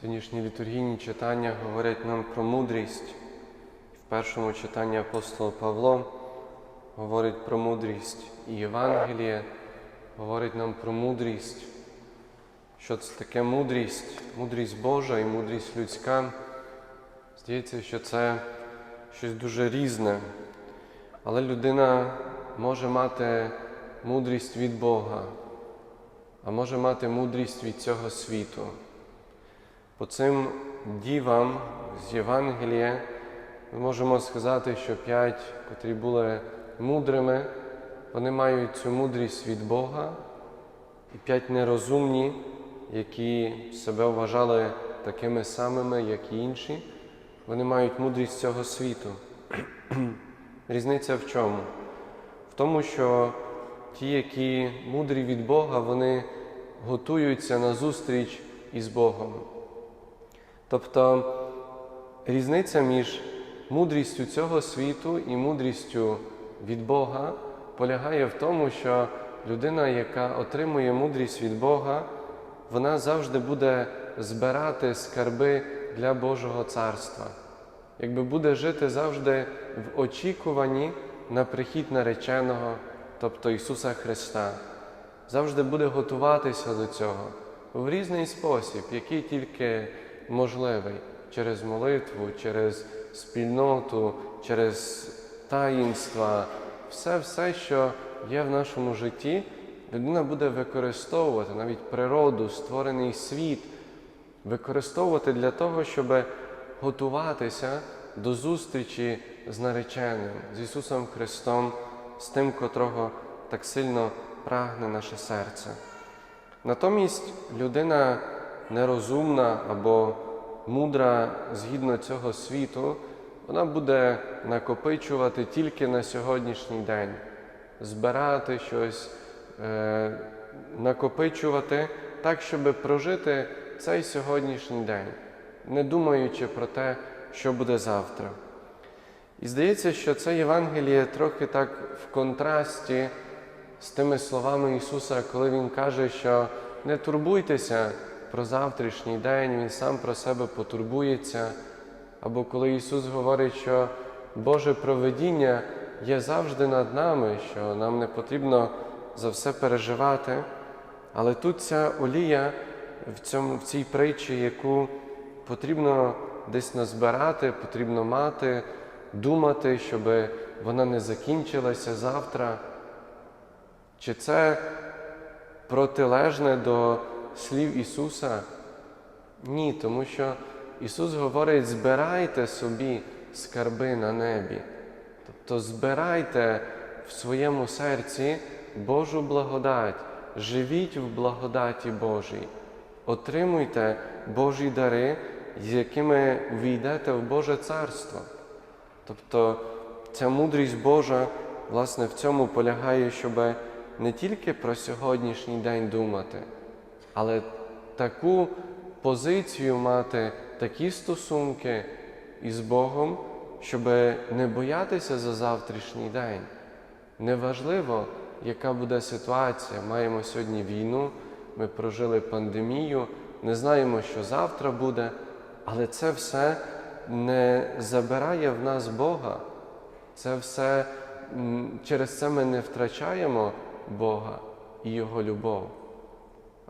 Сьогоднішні літургійні читання говорять нам про мудрість. В першому читанні апостол Павло говорить про мудрість. І Євангеліє говорить нам про мудрість. Що це таке мудрість? Мудрість Божа і мудрість людська. Здається, що це щось дуже різне. Але людина може мати мудрість від Бога, а може мати мудрість від цього світу. По цим дівам з Євангелія ми можемо сказати, що п'ять, котрі були мудрими, вони мають цю мудрість від Бога, і п'ять нерозумні, які себе вважали такими самими, як і інші, вони мають мудрість цього світу. Різниця в чому? В тому, що ті, які мудрі від Бога, вони готуються на зустріч із Богом. Тобто різниця між мудрістю цього світу і мудрістю від Бога полягає в тому, що людина, яка отримує мудрість від Бога, вона завжди буде збирати скарби для Божого царства, якби буде жити завжди в очікуванні на прихід нареченого, тобто Ісуса Христа, завжди буде готуватися до цього в різний спосіб, який тільки можливий через молитву, через спільноту, через таїнства, все, все, що є в нашому житті, людина буде використовувати навіть природу, створений світ, використовувати для того, щоб готуватися до зустрічі з нареченим, з Ісусом Христом, з тим, котрого так сильно прагне наше серце. Натомість людина нерозумна або мудра згідно цього світу, вона буде накопичувати тільки на сьогоднішній день, збирати щось, е, накопичувати так, щоб прожити цей сьогоднішній день, не думаючи про те, що буде завтра. І здається, що це Євангеліє трохи так в контрасті з тими словами Ісуса, коли Він каже, що не турбуйтеся про завтрашній день, Він сам про себе потурбується. Або коли Ісус говорить, що Боже проведіння є завжди над нами, що нам не потрібно за все переживати. Але тут ця олія в, цьому, в цій притчі, яку потрібно десь назбирати, потрібно мати, думати, щоб вона не закінчилася завтра. Чи це протилежне до слів Ісуса? Ні, тому що Ісус говорить: збирайте собі скарби на небі. Тобто збирайте в своєму серці Божу благодать, живіть в благодаті Божій, отримуйте Божі дари, з якими війдете в Боже Царство. Тобто ця мудрість Божа, власне, в цьому полягає, щоб не тільки про сьогоднішній день думати, але таку позицію мати, такі стосунки із Богом, щоб не боятися за завтрашній день. Неважливо, яка буде ситуація. Маємо сьогодні війну, ми прожили пандемію, не знаємо, що завтра буде, але це все не забирає в нас Бога. Це все через це ми не втрачаємо Бога і Його любов.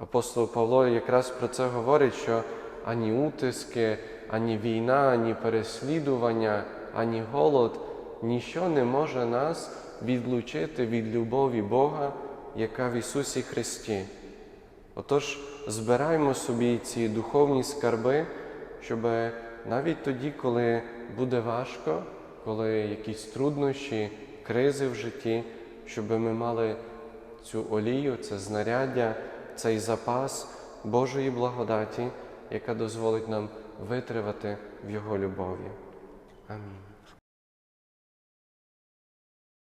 Апостол Павло якраз про це говорить, що ані утиски, ані війна, ані переслідування, ані голод ніщо не може нас відлучити від любові Бога, яка в Ісусі Христі. Отож, збираємо собі ці духовні скарби, щоб навіть тоді, коли буде важко, коли якісь труднощі, кризи в житті, щоб ми мали цю олію, це знаряддя, цей запас Божої благодаті, яка дозволить нам витривати в Його любові. Амінь.